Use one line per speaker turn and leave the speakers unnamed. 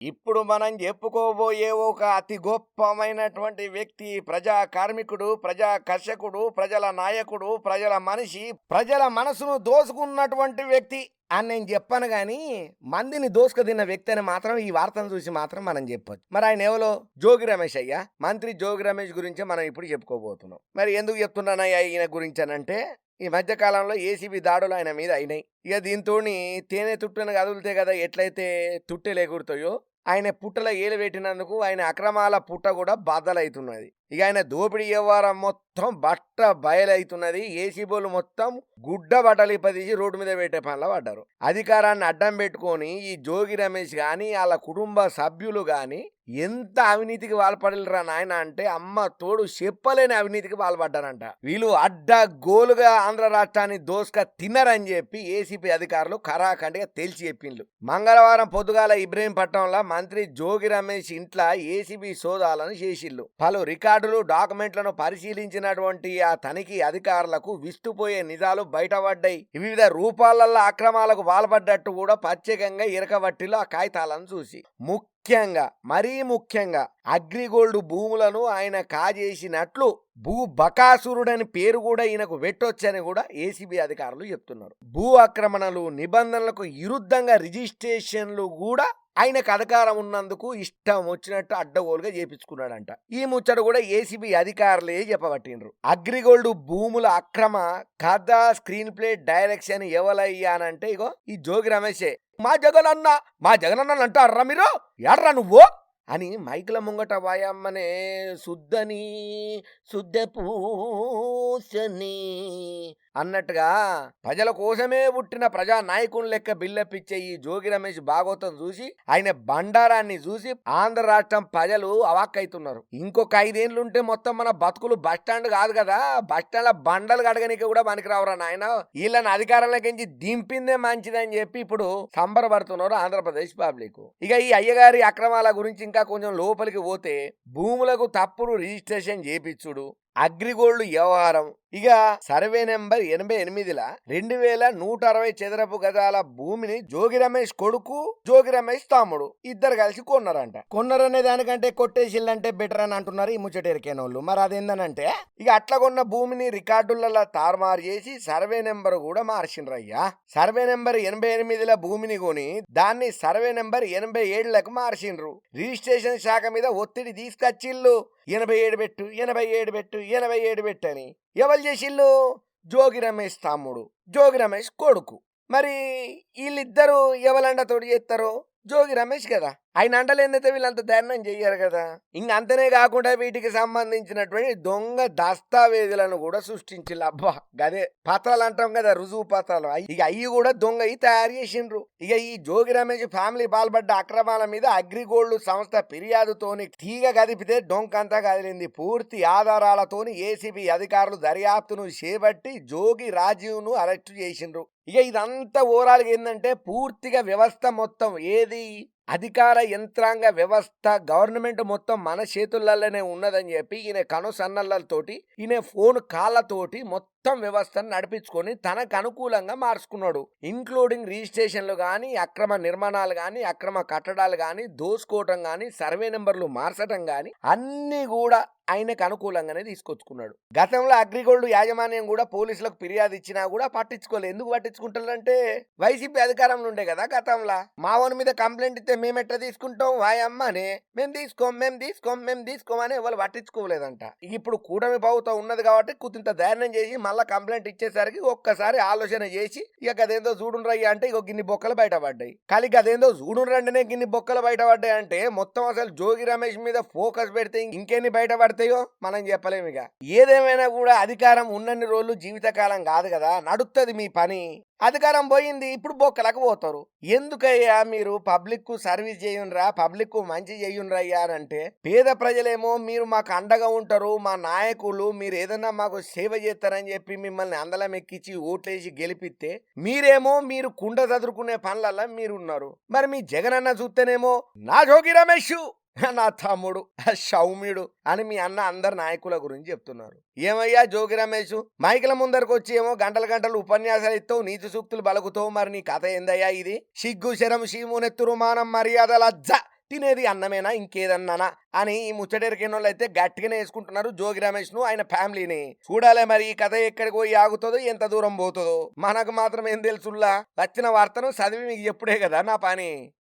ఇప్పుడు మనం చెప్పుకోబోయే ఒక అతి గొప్పమైనటువంటి వ్యక్తి ప్రజా కార్మికుడు ప్రజా కర్షకుడు ప్రజల నాయకుడు ప్రజల మనిషి ప్రజల మనసును దోసుకున్నటువంటి వ్యక్తి అని నేను చెప్పాను కానీ మందిని దోసుకు తిన్న వ్యక్తి అని మాత్రం ఈ వార్తను చూసి మాత్రం మనం చెప్పొచ్చు. మరి ఆయన ఎవరో జోగి రమేష్ అయ్యా. మంత్రి జోగి రమేష్ గురించి మనం ఇప్పుడు చెప్పుకోబోతున్నాం. మరి ఎందుకు చెప్తున్నానయ్యా ఈయన గురించి అని అంటే ఈ మధ్య కాలంలో ఏసీబీ దాడులు ఆయన మీద అయినాయి. ఇక దీంతో తేనె తుట్టను కదులుతే కదా ఎట్లయితే తుట్టెలు ఎగురుతాయో ఆయన పుట్టల ఏలు పెట్టినందుకు ఆయన అక్రమాల పుట్ట కూడా బద్దలవుతున్నది ఇక ఆయన దోపిడీ వ్యవహారం మొత్తం బట్ట బయలవుతున్నది ఏసీబోలు మొత్తం గుడ్డ బట్టలు ఇప్పదీసి రోడ్డు మీద పెట్టే పనులు పడ్డారు. అధికారాన్ని అడ్డం పెట్టుకొని ఈ జోగి రమేష్ కానీ వాళ్ళ కుటుంబ సభ్యులు కానీ ఎంత అవినీతికి పాల్పడలేరా నాయన అంటే అమ్మ తోడు చెప్పలేని అవినీతికి పాల్పడ్డారంట వీళ్ళు అడ్డ గోలుగా ఆంధ్ర రాష్ట్రాన్ని దోసుక తిన్నరని చెప్పి ఏసీపీ అధికారులు ఖరాఖండిగా తేల్చి చెప్పిండ్రు మంగళవారం పొద్దుగాల ఇబ్రహీంపట్నంలో మంత్రి జోగి రమేష్ ఇంట్లో ఏసీబీ సోదాలను చేసిల్లు పలు రికార్డులు డాక్యుమెంట్లను పరిశీలించినటువంటి ఆ తనిఖీ అధికారులకు విస్తుపోయే నిజాలు బయటపడ్డాయి. వివిధ రూపాలలో అక్రమాలకు పాల్పడ్డట్టు కూడా ప్రత్యేకంగా ఇరకబట్టిలో ఆ కాగితాలను చూసి. ముఖ్యంగా మరీ ముఖ్యంగా అగ్రిగోల్డ్ భూములను ఆయన కాజేసినట్లు భూ బకాసురుడని పేరు కూడా ఈయనకు పెట్టొచ్చని కూడా ఏసీబీ అధికారులు చెప్తున్నారు. భూ ఆక్రమణలు నిబంధనలకు విరుద్ధంగా రిజిస్ట్రేషన్లు కూడా ఆయనకు అధికారం ఉన్నందుకు ఇష్టం వచ్చినట్టు అడ్డగోలుగా చేపించుకున్నాడంట. ఈ ముచ్చట కూడా ఏసీబీ అధికారులే చెప్పబట్టిండ్రు. అగ్రిగోల్డ్ భూముల అక్రమ కథ స్క్రీన్ ప్లే డైరెక్షన్ ఎవలయ్యానంటే ఇగో ఈ జోగి రమేషే. మా జగనన్న మా జగనన్న అంటారా మీరు? ఎర్రా నువ్వు? అని మైకుల ముంగట వాయమ్మనే శుద్ధని శుద్ధ పూసని అన్నట్టుగా ప్రజల కోసమే పుట్టిన ప్రజా నాయకుని లెక్క బిల్లపిచ్చే ఈ జోగి రమేష్ భాగవతం చూసి ఆయన బండారాన్ని చూసి ఆంధ్ర రాష్ట్రం ప్రజలు అవాక్కైతున్నారు. ఇంకొక ఐదేళ్ళుంటే మొత్తం మన బతుకులు బస్టాండ్ కాదు కదా బస్టాండ్ల బండలు కడగనికి కూడా పనికిరావురా నాయన. వీళ్ళని అధికారంలోకించి దింపిందే మంచిదని చెప్పి ఇప్పుడు సంబరపడుతున్నారు ఆంధ్రప్రదేశ్ పబ్లిక్. ఇక ఈ అయ్యగారి అక్రమాల గురించి ఇంకా కొంచెం లోపలికి పోతే భూములకు తప్పుడు రిజిస్ట్రేషన్ చేపించుడు అగ్రిగోల్డ్ వ్యవహారం. ఇక సర్వే నెంబర్ ఎనభై ఎనిమిదిల రెండు వేల నూట అరవై చదరపు గజాల భూమిని జోగి రమేష్ కొడుకు జోగి రమేష్ తమ్ముడు ఇద్దరు కలిసి కొన్నారంట. కొన్నారనే దానికంటే కొట్టేసిల్లంటే బెటర్ అని అంటున్నారు ఈ ముచ్చటెరికేనోళ్ళు. మరి అదేందనంటే ఇక అట్లా కొన్న భూమిని రికార్డులలో తారుమారు చేసి సర్వే నెంబర్ కూడా మార్చిండ్రయ్యా సర్వే నెంబర్ ఎనభై ఎనిమిదిల భూమిని కొని దాన్ని సర్వే నెంబర్ ఎనభై ఏడులకు మార్చిండ్రు రిజిస్ట్రేషన్ శాఖ మీద ఒత్తిడి తీసుకొచ్చిళ్ళు ఎనభై ఏడు పెట్టు ఎనభై ఏడు పెట్టు ఎనభై ఏడు పెట్టు అని ఎవరు చేసిల్లు జోగి రమేష్ తమ్ముడు జోగి రమేష్ కొడుకు. మరి వీళ్ళిద్దరూ ఎవలండతోటి చేస్తారో జోగి రమేష్ కదా. ఆయన అంటలేందైతే వీళ్ళంత దారుణం చెయ్యరు కదా. ఇంక అంతనే కాకుండా వీటికి సంబంధించినటువంటి దొంగ దస్తావేజులను కూడా సృష్టించిల్లు అబ్బా! గదే పత్రాలు అంటాం కదా రుజువు పత్రాలు. ఇక అయ్యి కూడా దొంగ అయి తయారు చేసిండ్రు. ఇక ఈ జోగి రమేష్ ఫ్యామిలీ పాల్పడ్డ అక్రమాల మీద అగ్రిగోల్డ్ సంస్థ ఫిర్యాదుతోని తీగ కదిపితే డొంకంతా కదిలింది. పూర్తి ఆధారాలతోని ఏసీబీ అధికారులు దర్యాప్తును చేపట్టి జోగి రాజీవ్ను అరెస్టు చేసిండ్రు. ఇక ఇదంతా ఓవరాల్ ఏంటంటే పూర్తిగా వ్యవస్థ మొత్తం ఏది అధికార యంత్రాంగ వ్యవస్థ గవర్నమెంట్ మొత్తం మన చేతులలోనే ఉన్నదని చెప్పి ఈయన కనుసన్నలతోటి ఈయన ఫోన్ కాళ్ళతోటి మొత్తం వ్యవస్థను నడిపించుకొని తనకు అనుకూలంగా మార్చుకున్నాడు. ఇంక్లూడింగ్ రిజిస్ట్రేషన్లు కానీ అక్రమ నిర్మాణాలు కానీ అక్రమ కట్టడాలు కానీ దోసుకోవటం కానీ సర్వే నెంబర్లు మార్చడం కానీ అన్నీ కూడా ఆయనకు అనుకూలంగానే తీసుకొచ్చుకున్నాడు. గతంలో అగ్రిగోల్డ్ యాజమాన్యం కూడా పోలీసులకు ఫిర్యాదు ఇచ్చినా కూడా పట్టించుకోలేదు ఎందుకు పట్టించుకుంటారంటే వైసీపీ అధికారంలో ఉండే కదా గతంలో. మావోని మీద కంప్లైంట్ ఇస్తే మేము ఎట్లా తీసుకుంటాం? వాయమ్మనే మేము తీసుకోం మేము తీసుకోం మేము తీసుకోమని వాళ్ళు పట్టించుకోలేదంట. ఇప్పుడు కూటమి ప్రభుత్వం ఉన్నది కాబట్టి కుతింత ధైర్యం చేసి మళ్ళీ కంప్లైంట్ ఇచ్చేసరికి ఒక్కసారి ఆలోచన చేసి ఇక అదేందో చూడుండ్రయ్య అంటే ఇక గిన్ని బొక్కలు బయటపడ్డాయి. కానీ అదేందో చూడుండ్రంటేనే గిన్ని బొక్కలు బయటపడ్డాయి అంటే మొత్తం అసలు జోగి రమేష్ మీద ఫోకస్ పెడితే ఇంకెన్ని బయటపడతాయో మనం చెప్పలేము ఇక. ఏదేమైనా కూడా అధికారం ఉన్నన్ని రోజులు జీవితకాలం కాదు కదా నడుస్తుంది మీ పని. అధికారం పోయింది ఇప్పుడు బొక్కలకు పోతారు. ఎందుకయ్యా మీరు పబ్లిక్కు సర్వీస్ చేయుండ్రా పబ్లిక్కు మంచి చేయుండ్రా అయ్యా అని అంటే పేద ప్రజలేమో మీరు మాకు అండగా ఉంటారు మా నాయకులు మీరు ఏదన్నా మాకు సేవ చేస్తారని చెప్పి మిమ్మల్ని అందలం ఎక్కించి ఓట్లేసి గెలిపిస్తే మీరేమో మీరు కుండ చదురుకునే పనులలో మీరు ఉన్నారు మరి మీ జగనన్న చూస్తేనేమో నా జోగి రమేష్! నా తమ్ముడు షౌమిడు అని మీ అన్న అందరు నాయకుల గురించి చెప్తున్నారు. ఏమయ్యా జోగి రమేష్? మైకుల ముందరకు వచ్చి ఏమో గంటలు గంటలు ఉపన్యాసాలు ఇస్తావు నీతి సూక్తులు బలుకుతావు మరి నీ కథ ఏందయ్యా ఇది? సిగ్గు శరం శీమునెత్తురు మానం మర్యాద లజ్జ తినేది అన్నమేనా ఇంకేదన్నానా? అని ఈ ముచ్చటెరికిన వాళ్ళు అయితే గట్టిగానే వేసుకుంటున్నారు జోగి రమేష్ను ఆయన ఫ్యామిలీని. చూడాలి మరి ఈ కథ ఎక్కడికి పోయి ఆగుతుందో ఎంత దూరం పోతుందో. మనకు మాత్రం ఏం తెలుసుల్లా? వచ్చిన వార్తను చదివి మీకు ఎప్పుడే కదా నా పని.